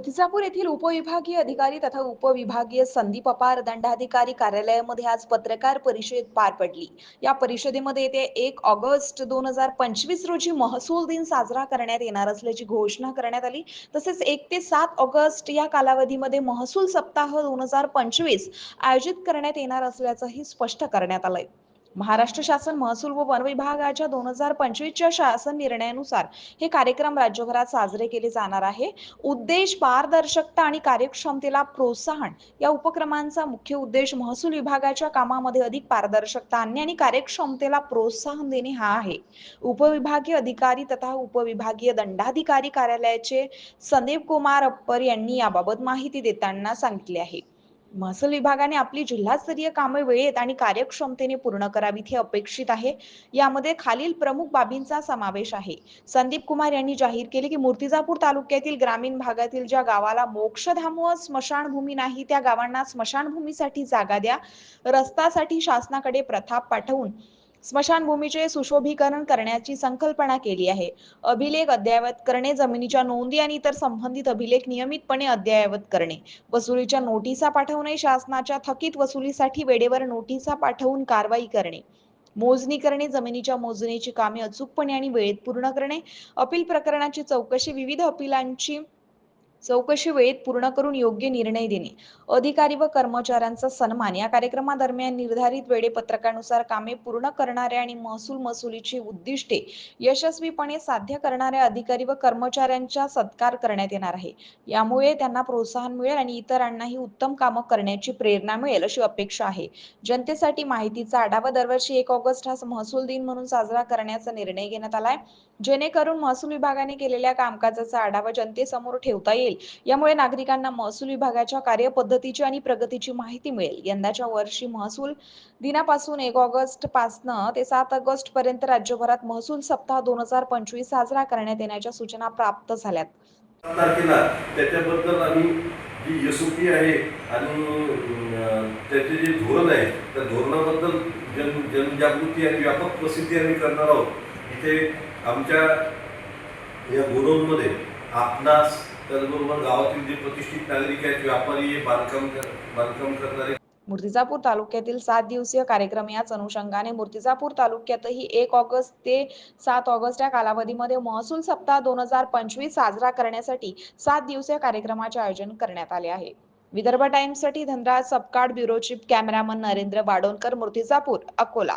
मूर्तिजापूर येथील उपविभागीय अधिकारी तथा उपविभागीय संदीप अपार दंडाधिकारी कार्यालयामध्ये आज पत्रकार परिषद पार पडली. या परिषदेमध्ये येते एक ऑगस्ट दोन हजार पंचवीस रोजी महसूल दिन साजरा करण्यात येणार असल्याची घोषणा करण्यात आली. तसेच एक ते सात ऑगस्ट या कालावधीमध्ये महसूल सप्ताह दोन हजार पंचवीस आयोजित करण्यात येणार असल्याचंही स्पष्ट करण्यात आलंय. महाराष्ट्र शासन महसूल व वन विभागाच्या दोन हजार पंचवीसच्या शासन निर्णयानुसार हे कार्यक्रम राज्यभरात साजरे केले जाणार आहे. उद्देश पारदर्शकता आणि कार्यक्षमतेला प्रोत्साहन या उपक्रमांचा मुख्य उद्देश महसूल विभागाच्या कामामध्ये अधिक पारदर्शकता आणणे आणि कार्यक्षमतेला प्रोत्साहन देणे हा आहे. उपविभागीय अधिकारी तथा उपविभागीय दंडाधिकारी कार्यालयाचे संदीप कुमार अप्पर यांनी याबाबत माहिती देताना सांगितले आहे. महसूल विभागाने आपली जिल्हास्तरीय कामे वेळेत आणि कार्यक्षमतेने पूर्ण करावीत हे अपेक्षित आहे. यामध्ये खालील प्रमुख बाबींचा समावेश आहे. संदीप कुमार यांनी जाहीर केले की मूर्तिजापूर तालुक्यातील ग्रामीण भागातील ज्या गावाला मोक्षधाम व स्मशानभूमी नाही त्या गावांना स्मशानभूमीसाठी जागा द्या. रस्तासाठी शासनाकडे प्रथाप पाठवून स्मशानभूमीचे सुशोभीकरण करण्याची संकल्पना केली आहे. अभिलेख अद्ययावत करणे जमिनीच्या नोंदी आणि इतर संबंधित अभिलेख नियमितपणे अद्ययावत करणे. वसुलीच्या नोटिसा पाठवणे शासनाच्या थकीत वसुलीसाठी वेळेवर नोटिसा पाठवून कारवाई करणे. मोजणी करणे जमिनीच्या मोजणीची कामे अचूकपणे आणि वेळेत पूर्ण करणे. अपील प्रकरणाची चौकशी विविध अपिलांची चौकशी वेळेत पूर्ण करून योग्य निर्णय देणे. अधिकारी व कर्मचाऱ्यांचा सन्मान. या कार्यक्रमादरम्यान निर्धारित वेळेपत्रकानुसार कामे पूर्ण करणाऱ्या आणि महसूल मसुलीची उद्दिष्टे यशस्वीपणे साध्य करणाऱ्या अधिकारी व कर्मचाऱ्यांचा सत्कार करण्यात येणार आहे. यामुळे त्यांना प्रोत्साहन मिळेल आणि इतरांनाही उत्तम कामं करण्याची प्रेरणा मिळेल अशी अपेक्षा आहे. जनतेसाठी माहितीचा आढावा दरवर्षी एक ऑगस्ट हा महसूल दिन म्हणून साजरा करण्याचा निर्णय घेण्यात आलाय. जेणेकरून महसूल विभागाने केलेल्या कामकाजाचा आढावा जनतेसमोर ठेवता येईल. असेल यामुळे नागरिकांना महसूल विभागाच्या कार्यपद्धतीची आणि प्रगतीची माहिती मिळेल. यंदाच्या वर्षी महसूल दिनापासून एक ऑगस्ट पासनं ते सात ऑगस्ट पर्यंत राज्यभरात महसूल सप्ताह दोन हजार पंचवीस साजरा करण्यात येण्याच्या सूचना प्राप्त झाल्यात. त्याच्याबद्दल आम्ही जी एस ओ पी आहे आणि त्याचे जे धोरण आहे त्या धोरणाबद्दल जन जनजागृती आणि व्यापक प्रसिद्धी आम्ही करणार आहोत. इथे आमच्या या गोडाऊनमध्ये आपणास त्याचबरोबर गावातील जे प्रतिष्ठित नागरिक आहेत व्यापारी बांधकाम बांधकाम करणारे मूर्तिजापूर तालुक्यातील सात दिवसीय कार्यक्रम याच अनुषंगाने मूर्तिजापूर तालुक्यातही एक ऑगस्ट ते सात ऑगस्ट या कालावधीमध्ये महसूल सप्ताह दोन हजार पंचवीस साजरा करण्यासाठी सात दिवसीय कार्यक्रमाचे आयोजन करण्यात आले आहे. Vidarbha टाइम्ससाठी Dhanraj Sapkad bureau chief cameraman Narendra Wadonkar Murtizapur Akola.